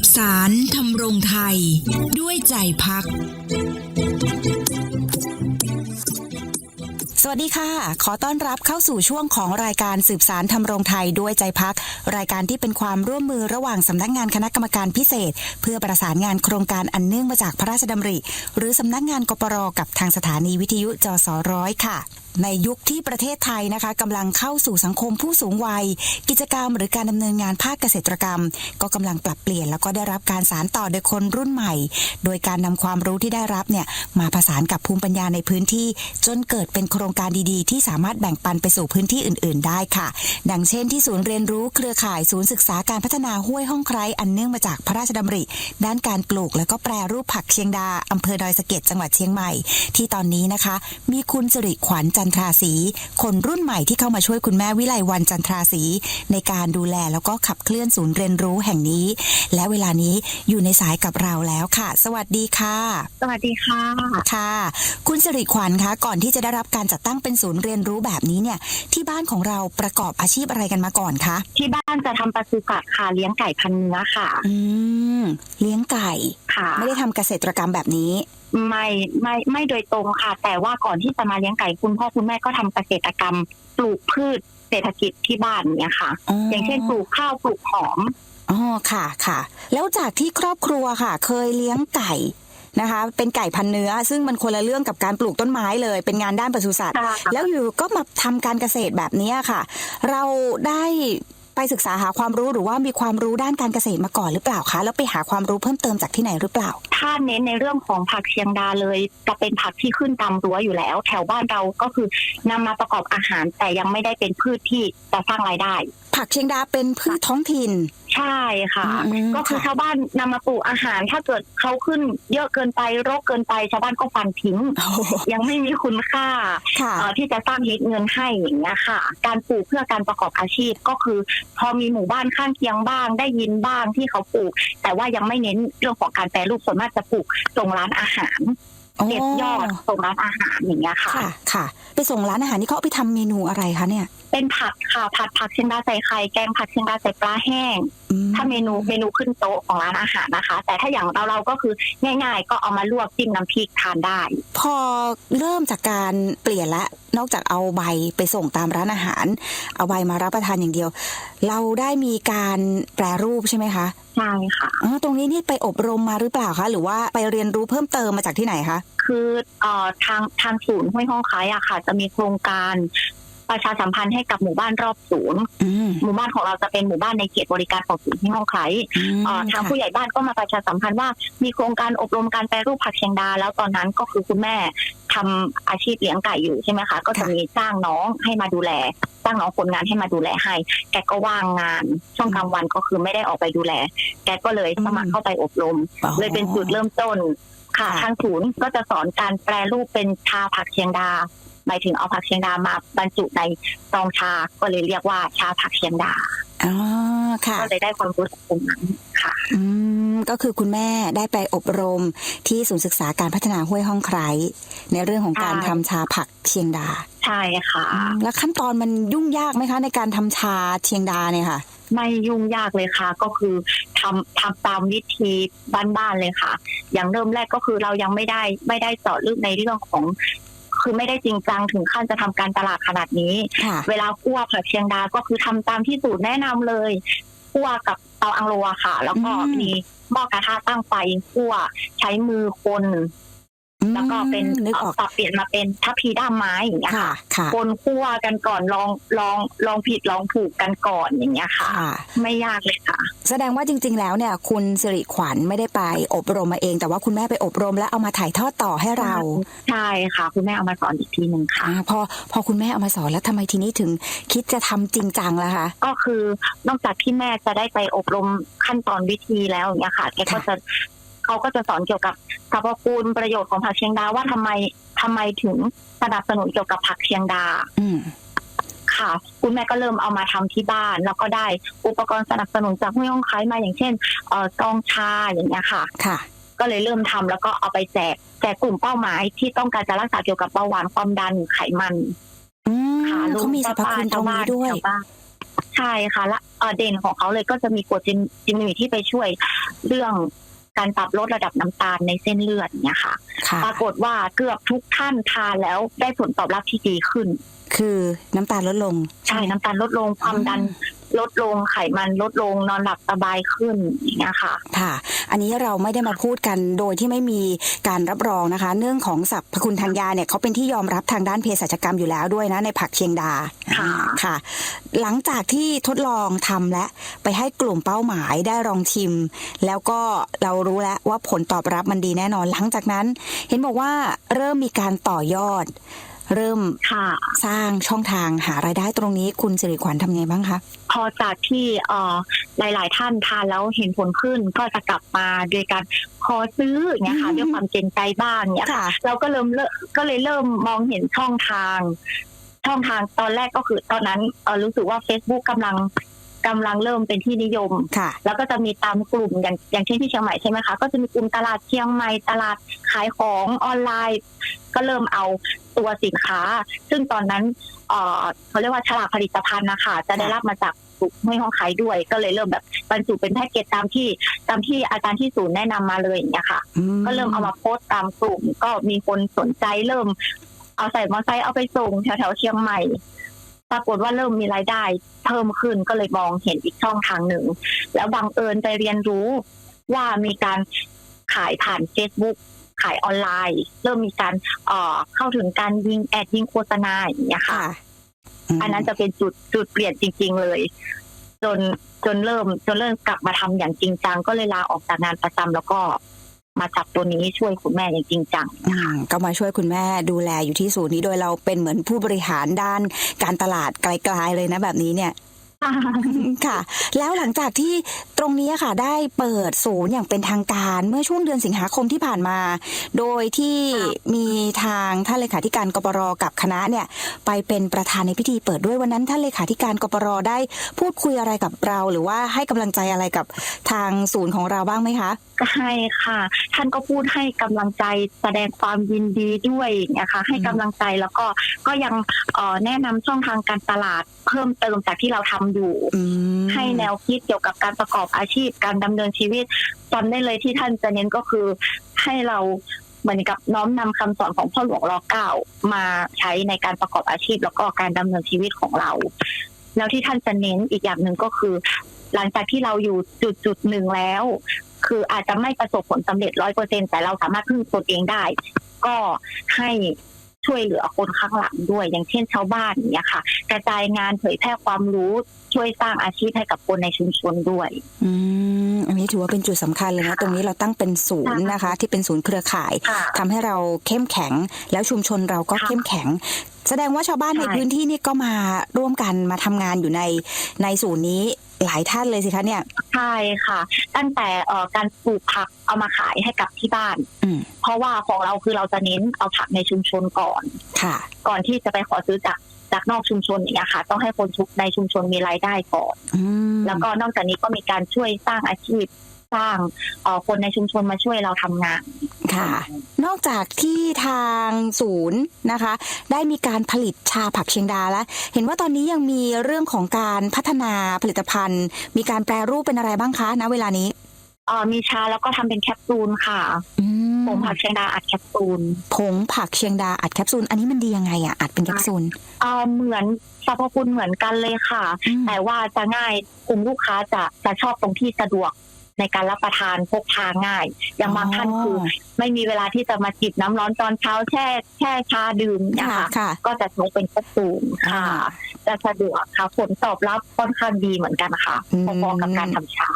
บสารทำรงไทย ด้วยใจพัก สวัสดีค่ะ ขอต้อนรับเข้าสู่ช่วงของรายการสืบสารทำรงไทยด้วยใจพัก รายการที่เป็นความร่วมมือระหว่างสำนักงานคณะกรรมการพิเศษ เพื่อประสานงานโครงการอันเนื่องมาจากพระราชดำริ หรือสำนักงานกปรกับทางสถานีวิทยุจสร้อยค่ะ ในยุคที่ประเทศไทยนะคะกำลังเข้าสู่สังคมผู้สูงวัย กิจกรรม หรือการดำเนินงานภาคเกษตรกรรม ก็กำลังปรับเปลี่ยน แล้วก็ได้รับการสานต่อโดยคนรุ่นใหม่ โดยการนำความรู้ที่ได้รับเนี่ยมาผสานกับภูมิปัญญาในพื้นที่ จนเกิดเป็นโครงการดีๆ ที่สามารถแบ่งปันไปสู่พื้นที่อื่น ๆ ได้ค่ะ ดังเช่นที่ศูนย์เรียนรู้เครือข่ายศูนย์ศึกษาการพัฒนาห้วยห้องไคร้อันเนื่องมาจากพระราชดำริ ด้านการปลูกและก็แปรรูปผักเชียงดาอำเภอดอยสะเก็ดจังหวัดเชียงใหม่ ที่ตอนนี้นะคะ มีคุณสิริขวัญจันทราศรีคนรุ่นใหม่ที่เข้ามาช่วยคุณแม่วิไลวันจันทราศรีในการดูแลแล้วก็ขับเคลื่อนศูนย์เรียนรู้แห่งนี้ และเวลานี้อยู่ในสายกับเราแล้วค่ะ สวัสดีค่ะ สวัสดีค่ะค่ะ คุณสิริขวัญคะก่อนที่จะได้รับการจัดตั้งเป็นศูนย์เรียนรู้แบบนี้เนี่ย ที่บ้านของเราประกอบอาชีพอะไรกันมาก่อนคะที่บ้านจะทำปศุสัตว์ค่ะเลี้ยงไก่พันเนื้อค่ะ อืมเลี้ยงไก่ค่ะ ไม่ได้ทำเกษตรกรรมแบบนี้ไม่ไม่ไม่โดยตรงค่ะ แต่ว่าก่อนที่จะมาเลี้ยงไก่คุณพ่อคุณแม่ก็ทำเกษตรกรรมปลูกพืชเศรษฐกิจที่บ้านเนี่ยค่ะอ๋ออย่างเช่นปลูกข้าวปลูกหอมอ๋อค่ะค่ะ แล้วจากที่ครอบครัวค่ะ เคยเลี้ยงไก่นะคะ เป็นไก่พันเนื้อ ซึ่งมันคนละเรื่องกับการปลูกต้นไม้เลย เป็นงานด้านปศุสัตว์ใช่ค่ะแล้วอยู่ก็มาทำการเกษตรแบบนี้ค่ะ เราได้ ไปศึกษาหาความรู้หรือว่ามีความรู้ด้านการเกษตรมาก่อนหรือเปล่าคะ แล้วไปหาความรู้เพิ่มเติมจากที่ไหนหรือเปล่า ถ้าเน้นในเรื่องของผักเชียงดาเลยจะเป็นผักที่ขึ้นตามรั้วอยู่แล้ว แถวบ้านเราก็คือนำมาประกอบอาหารแต่ยังไม่ได้เป็นพืชที่จะสร้างรายได้ ผักเชียงดาเป็นพืชท้องถิ่น ใช่ค่ะ อืมก็คือค่ะ ชาวบ้านนำมาปลูกอาหาร ถ้าเกิดเขาขึ้นเยอะเกินไปรกเกินไป ชาวบ้านก็ฟันทิ้ง โอ้โหยังไม่มีคุณค่า ค่ะ เอ่อที่จะสร้างเม็ดเงินให้อย่างเงี้ยค่ะ การปลูกเพื่อการประกอบอาชีพก็คือ พอมีหมู่บ้านข้างเคียงบ้าง ได้ยินบ้างที่เขาปลูก แต่ว่ายังไม่เน้นเรื่องของการแปรรูปส่วนมากจะปลูกส่งร้านอาหารเก็บยอดส่งร้านอาหารอย่างเงี้ยค่ะ ค่ะ ค่ะ ไปส่งร้านอาหารนี่เขาเอาไปทำเมนูอะไรคะเนี่ย เป็นผัดค่ะ ผัดผักเชียงดาใส่ไข่แกงผัดเชียงดาใส่ปลาแห้งอืมถ้าเมนูเมนูขึ้นโต๊ะของร้านอาหารนะคะ แต่ถ้าอย่างเราเราก็คือง่าย ๆ ก็เอามาลวกจิ้มน้ำพริกทานได้ พอเริ่มจากการเปลี่ยนละนอกจากเอาใบไปส่งตามร้านอาหาร เอาใบมารับประทานอย่างเดียว เราได้มีการแปรรูปใช่ไหมคะใช่ค่ะอ๋อตรงนี้นี่ไปอบรมมาหรือเปล่าคะหรือว่าไปเรียนรู้เพิ่มเติมมาจากที่ไหนคะคือเอ่อทางทางศูนย์ห้วยห้องคล้ายอะค่ะ จะมีโครงการ ประชาสัมพันธ์ให้กับหมู่บ้านรอบศูนย์อืมหมู่บ้านของเราจะเป็นหมู่บ้านในเขตบริการของศูนย์ห้วยห้องคล้ายอืมเอ่อทางค่ะผู้ใหญ่บ้านก็มาประชาสัมพันธ์ว่ามีโครงการอบรมการแปรรูปผักเชียงดา แล้วตอนนั้นก็คือคุณแม่ทำอาชีพเลี้ยงไก่อยู่ใช่ไหมคะ ก็จะมีจ้างน้องให้มาดูแลจ้างน้องคนงานให้มาดูแลให้ แกก็ว่างงานช่วงกลางวันก็คือไม่ได้ออกไปดูแล แกก็เลยสมัครเข้าไปอบรมอ๋อเลยเป็นจุดเริ่มต้นค่ะค่ะทางศูนย์ก็จะสอนการแปรรูปเป็นชาผักเชียงดา หมายถึงเอาผักเชียงดามาบรรจุในซองชาก็เลยเรียกว่าชาผักเชียงดาอ๋อค่ะก็เลยได้ความรู้จากตรงนั้นค่ะ อืมก็คือคุณแม่ได้ไปอบรมที่ศูนย์ศึกษาการพัฒนาห้วยห้องไคร้ในเรื่องของการใช่ทำชาผักเชียงดา ใช่ค่ะอืมแล้วขั้นตอนมันยุ่งยากไหมคะ ในการทำชาเชียงดาเนี่ยค่ะ ไม่ยุ่งยากเลยค่ะ ก็คือทำทำตามวิธีบ้านๆเลยค่ะ อย่างเริ่มแรกก็คือเรายังไม่ได้ไม่ได้เจาะลึกในเรื่องของ คือไม่ได้จริงจังถึงขั้นจะทำการตลาดขนาดนี้ค่ะเวลาคั่วผักเชียงดาก็คือทำตามที่สูตรแนะนำเลยคั่วกับเตาอังโลอะค่ะ แล้วก็อืมมีหม้อกระทะตั้งไฟคั่วใช้มือคน แล้วก็เป็นอืมนึกออกปรับเปลี่ยนมาเป็นทัพพีด้ามไม้อย่างเงี้ยค่ะค่ะค่ะคนคั่วกันก่อนลองลองลองผิดลองถูกกันก่อนอย่างเงี้ยค่ะค่ะ ไม่ยากเลยค่ะ แสดงว่าจริง ๆ แล้วเนี่ย คุณสิริขวัญไม่ได้ไปอบรมมาเอง แต่ว่าคุณแม่ไปอบรมแล้วเอามาถ่ายทอดต่อให้เรา ใช่ค่ะ คุณแม่เอามาสอนอีกทีหนึ่งค่ะอ่าพอพอคุณแม่เอามาสอนแล้วทำไมทีนี้ถึงคิดจะทำจริงจังล่ะคะก็คือนอกจากที่แม่จะได้ไปอบรมขั้นตอนวิธีแล้วอย่างเงี้ยค่ะแกก็ค่ะจะเขาก็จะสอนเกี่ยวกับ สรรพคุณประโยชน์ของผักเชียงดาว่าทำไมทำไมถึงสนับสนุนเกี่ยวกับผักเชียงดา อืมค่ะ คุณแม่ก็เริ่มเอามาทำที่บ้าน แล้วก็ได้อุปกรณ์สนับสนุนจากห้วยห้องคล้ายมาอย่างเช่นเอ่อซองชาอย่างเงี้ยค่ะ ค่ะ ก็เลยเริ่มทำแล้วก็เอาไปแจกแจกกลุ่มเป้าหมายที่ต้องการจะรักษาเกี่ยวกับเบาหวานความดันไขมันอืมค่ะเขามีสรรพคุณตรงนี้ด้วยชาวบ้านใช่ค่ะและเอ่อเด่นของเขาเลยก็จะมีกรดจินจินมิที่ไปช่วยเรื่อง การปรับลดระดับน้ำตาลในเส้นเลือดเนี่ยค่ะค่ะ ปรากฏว่าเกือบทุกท่านทานแล้วได้ผลตอบรับที่ดีขึ้น คือน้ำตาลลดลง ใช่น้ำตาลลดลงความดันลดลงไขมันลดลงนอนหลับสบายขึ้นอย่างเงี้ยค่ะค่ะ อันนี้เราไม่ได้มาพูดกันโดยที่ไม่มีการรับรองนะคะเนื่องของสรรพคุณทางยาเนี่ยเขาเป็นที่ยอมรับทางด้านเภสัชกรรมอยู่แล้วด้วยนะในผักเชียงดาค่ะค่ะหลังจากที่ทดลองทำและไปให้กลุ่มเป้าหมายได้ลองชิม แล้วก็เรารู้แล้วว่าผลตอบรับมันดีแน่นอน หลังจากนั้น เห็นบอกว่าเริ่มมีการต่อยอด เริ่มค่ะสร้างช่องทางหารายได้ตรงนี้คุณสิริขวัญทำไงบ้างคะพอจากที่เอ่อหลาย ๆ ท่านทานแล้วเห็นผลขึ้นก็จะกลับมาโดยการขอซื้ออย่างเงี้ยค่ะอืมด้วยความเจนใจบ้างเนี่ยค่ะ เราก็เริ่มเริ่มก็เลยเริ่มมองเห็นช่องทาง ช่องทางตอนแรกก็คือตอนนั้นเออรู้สึกว่า Facebook กำลังกำลังเริ่มเป็นที่นิยมค่ะแล้วก็จะมีตามกลุ่มอย่างอย่างเช่นที่เชียงใหม่ใช่ไหมคะ ก็จะมีกลุ่มตลาดเชียงใหม่ตลาดขายของออนไลน์ ก็เริ่มเอา ตัวสินค้า ซึ่งตอนนั้นเอ่อเขาเรียกว่าฉลากผลิตภัณฑ์นะคะจะได้รับมาจากกลุ่มห้วยห้องขายด้วย ก็เลยเริ่มแบบบรรจุเป็นแพ็กเกจตามที่ตามที่อาจารย์ที่ศูนย์แนะนำมาเลยอย่างเงี้ยค่ะ ก็เริ่มเอามาโพสต์ตามกลุ่ม ก็มีคนสนใจเริ่ม เอาใส่มอเตอร์ไซค์เอาไปส่งแถวๆเชียงใหม่ปรากฏว่าเริ่มมีรายได้เพิ่มขึ้นก็เลยมองเห็นอีกช่องทางหนึ่ง แล้วบังเอิญไปเรียนรู้ว่ามีการขายผ่าน Facebook ขายออนไลน์ เริ่มมีการเอ่อเข้าถึงการยิงแอดยิงโฆษณาอย่างเงี้ยค่ะค่ะอันนั้นจะเป็นจุดจุดเปลี่ยนจริง ๆ เลย จนจนเริ่มจนเริ่มกลับมาทำอย่างจริงจังก็เลยลาออกจากงานประจำแล้วก็มาจับตัวนี้ช่วยคุณแม่อย่างจริงจังอืมก็มาช่วยคุณแม่ดูแลอยู่ที่ศูนย์นี้โดยเราเป็นเหมือนผู้บริหารด้านการตลาดไกลๆเลยนะแบบนี้เนี่ย ค่ะ แล้วหลังจากที่ตรงนี้ค่ะ ได้เปิดศูนย์อย่างเป็นทางการเมื่อช่วงเดือนสิงหาคมที่ผ่านมา โดยที่มีทางท่านเลขาธิการกปรกับคณะเนี่ย ไปเป็นประธานในพิธีเปิดด้วยวันนั้นท่านเลขาธิการกปรได้พูดคุยอะไรกับเรา หรือว่าให้กำลังใจอะไรกับทางศูนย์ของเราบ้างไหมคะก็ให้ค่ะ ท่านก็พูดให้กำลังใจแสดงความยินดีด้วยนะคะให้กำลังใจแล้วก็ก็ยังแนะนำช่องทางการตลาดเพิ่มเติมจากที่เราทำอยู่ ให้แนวคิดเกี่ยวกับการประกอบอาชีพการดำเนินชีวิตจำได้เลยที่ท่านจะเน้นก็คือให้เราเหมือนกับน้อมนำคำสอนของพ่อหลวงรอเก้ามาใช้ในการประกอบอาชีพ แล้วก็การดำเนินชีวิตของเรา แล้วที่ท่านจะเน้นอีกอย่างหนึ่งก็คือ หลังจากที่เราอยู่จุดจุดหนึ่งแล้ว คืออาจจะไม่ประสบผลสำเร็จร้อยเปอร์เซ็นแต่เราสามารถพึ่งตนเองได้ ก็ให้ ช่วยเหลือคนข้างหลังด้วย อย่างเช่นชาวบ้านอย่างเงี้ยค่ะ กระจายงานเผยแพร่ความรู้ช่วยสร้างอาชีพให้กับคนในชุมชนด้วยอืมอันนี้ถือว่าเป็นจุดสำคัญเลยนะค่ะตรงนี้เราตั้งเป็นศูนย์นะคะ ที่เป็นศูนย์เครือข่ายค่ะทำให้เราเข้มแข็ง แล้วชุมชนเราก็ค่ะเข้มแข็ง แสดงว่าชาวบ้านในใช่พื้นที่นี่ก็มาร่วมกันมาทำงานอยู่ในในศูนย์นี้ หลายท่านเลยสิคะเนี่ย ใช่ค่ะ ตั้งแต่เอ่อการปลูกผักเอามาขายให้กับที่บ้าน อืมเพราะว่าของเราคือเราจะเน้นเอาผักในชุมชนก่อน ค่ะ ก่อนที่จะไปขอซื้อจากจากนอกชุมชนอย่างเงี้ยค่ะ ต้องให้คนชุในชุมชนมีรายได้ก่อน อืมแล้วก็นอกจากนี้ก็มีการช่วยสร้างอาชีพสร้างเอ่อคนในชุมชนมาช่วยเราทำงาน ค่ะ นอกจากที่ทางศูนย์นะคะ ได้มีการผลิตชาผักเชียงดาแล้ว เห็นว่าตอนนี้ยังมีเรื่องของการพัฒนาผลิตภัณฑ์ มีการแปรรูปเป็นอะไรบ้างคะณเวลานี้เอ่อมีชาแล้วก็ทำเป็นแคปซูลค่ะอืมผมผักเชียงดาอัดแคปซูลผงผักเชียงดาอัดแคปซูลอันนี้มันดียังไงอะอัดเป็นแคปซูลเอ่อเหมือนสรรพคุณเหมือนกันเลยค่ะอืมแต่ว่าจะง่ายกลุ่มลูกค้าจะจะชอบตรงที่สะดวก ในการรับประทานพกพาง่าย อย่างบางท่านคือไม่มีเวลาที่จะมาจิบน้ำร้อนตอนเช้าแช่แช่ชาดื่มเนี่ยค่ะค่ะค่ะก็จะใช้เป็นแคปซูลค่ะอ่าจะสะดวกค่ะผลตอบรับค่อนข้างดีเหมือนกันค่ะอืมพอๆกับการทำชาอื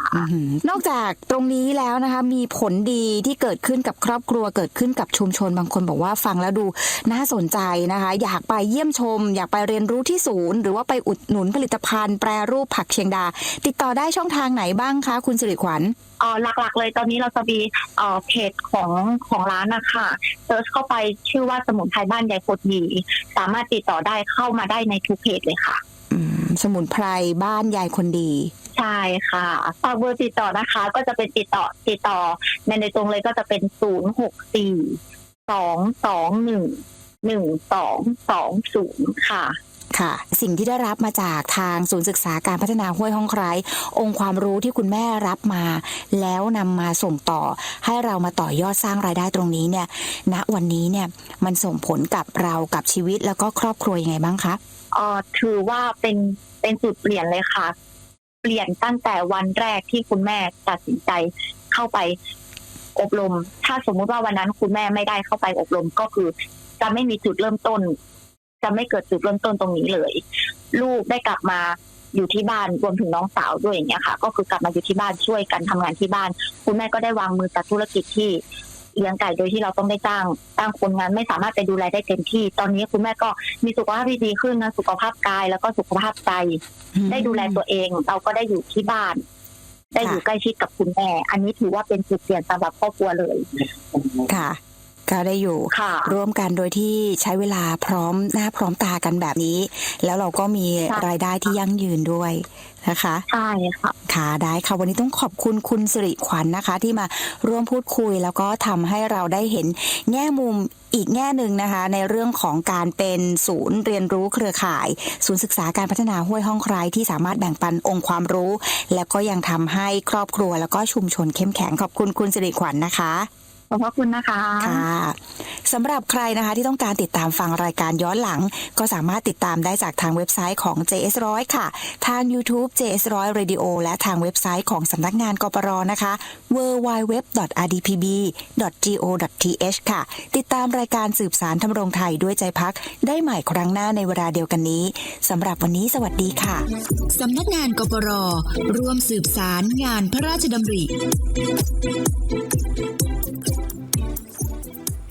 ้อหือ นอกจากตรงนี้แล้วนะคะ มีผลดีที่เกิดขึ้นกับครอบครัวเกิดขึ้นกับชุมชนบางคนบอกว่าฟังแล้วดูน่าสนใจนะคะ อยากไปเยี่ยมชม อยากไปเรียนรู้ที่ศูนย์ หรือว่าไปอุดหนุนผลิตภัณฑ์แปรรูปผักเชียงดา ติดต่อได้ช่องทางไหนบ้างคะ คุณสิริขวัญเอ่อหลักๆ เลยตอนนี้เราจะมีเอ่อเพจของของร้านนะคะเซิร์ชเข้าไปชื่อว่าสมุนไพรบ้านยายโคตรดีสามารถติดต่อได้เข้ามาได้ในทุกเพจเลยค่ะอืมสมุนไพรบ้านยายคนดี ใช่ค่ะฝากเบอร์ติดต่อนะคะ ก็จะเป็นติดต่อติดต่อในในตรงเลยก็จะเป็นศูนย์หกสี่สองสองหนึ่งหนึ่งสองสองศูนย์ค่ะค่ะ สิ่งที่ได้รับมาจากทางศูนย์ศึกษาการพัฒนาห้วยห้องไคร้องค์ความรู้ที่คุณแม่รับมา แล้วนำมาส่งต่อ ให้เรามาต่อยอดสร้างรายได้ตรงนี้เนี่ยณวันนี้เนี่ยมันส่งผลกับเรากับชีวิตแล้วก็ครอบครัวยังไงบ้างคะเอ่อถือว่าเป็นเป็นจุดเปลี่ยนเลยค่ะ เปลี่ยนตั้งแต่วันแรกที่คุณแม่ตัดสินใจเข้าไปอบรม ถ้าสมมุติว่าวันนั้นคุณแม่ไม่ได้เข้าไปอบรมก็คือ จะไม่มีจุดเริ่มต้น จะไม่เกิดจุดเริ่มต้นตรงนี้เลย ลูกได้กลับมาอยู่ที่บ้านรวมถึงน้องสาวด้วยอย่างเงี้ยค่ะ ก็คือกลับมาอยู่ที่บ้านช่วยกันทำงานที่บ้าน คุณแม่ก็ได้วางมือจัดธุรกิจที่ เลี้ยงไก่โดยที่เราต้องได้จ้างจ้างคนงานไม่สามารถไปดูแลได้เต็มที่ ตอนนี้คุณแม่ก็มีสุขภาพที่ดีขึ้นนะสุขภาพกายแล้วก็สุขภาพใจ ได้ดูแลตัวเอง เราก็ได้อยู่ที่บ้าน ได้อยู่ใกล้ชิดกับคุณแม่ อันนี้ถือว่าเป็นจุดเปลี่ยนสำหรับครอบครัวเลย ค่ะ ก็ได้อยู่ค่ะร่วมกันโดยที่ใช้เวลาพร้อมหน้าพร้อมตากันแบบนี้ แล้วเราก็มีค่ะรายได้ที่ยั่งยืนด้วยนะคะใช่ค่ะค่ะได้ค่ะวันนี้ต้องขอบคุณคุณสิริขวัญนะคะ ที่มาร่วมพูดคุย แล้วก็ทำให้เราได้เห็นแง่มุมอีกแง่หนึ่งนะคะ ในเรื่องของการเป็นศูนย์เรียนรู้เครือข่าย ศูนย์ศึกษาการพัฒนาห้วยห้องไคร้ที่สามารถแบ่งปันองค์ความรู้ แล้วก็ยังทำให้ครอบครัวแล้วก็ชุมชนเข้มแข็งขอบคุณคุณสิริขวัญนะคะข อบพระคุณนะคะ ค่ะสำหรับใครนะคะที่ต้องการติดตามฟังรายการย้อนหลัง ก็สามารถติดตามได้จากทางเว็บไซต์ของ JS100 ค่ะ ทาง YouTube JS100 Radio และทางเว็บไซต์ของสำนักงานกปรนะคะ www.rdpb.go.th ค่ะ ติดตามรายการสืบสารทำรงไทยด้วยใจพัก ได้ใหม่ครั้งหน้าในเวลาเดียวกันนี้สำหรับวันนี้สวัสดีค่ะสำนักงานกปรร่วมสืบสารงานพระราชดำริ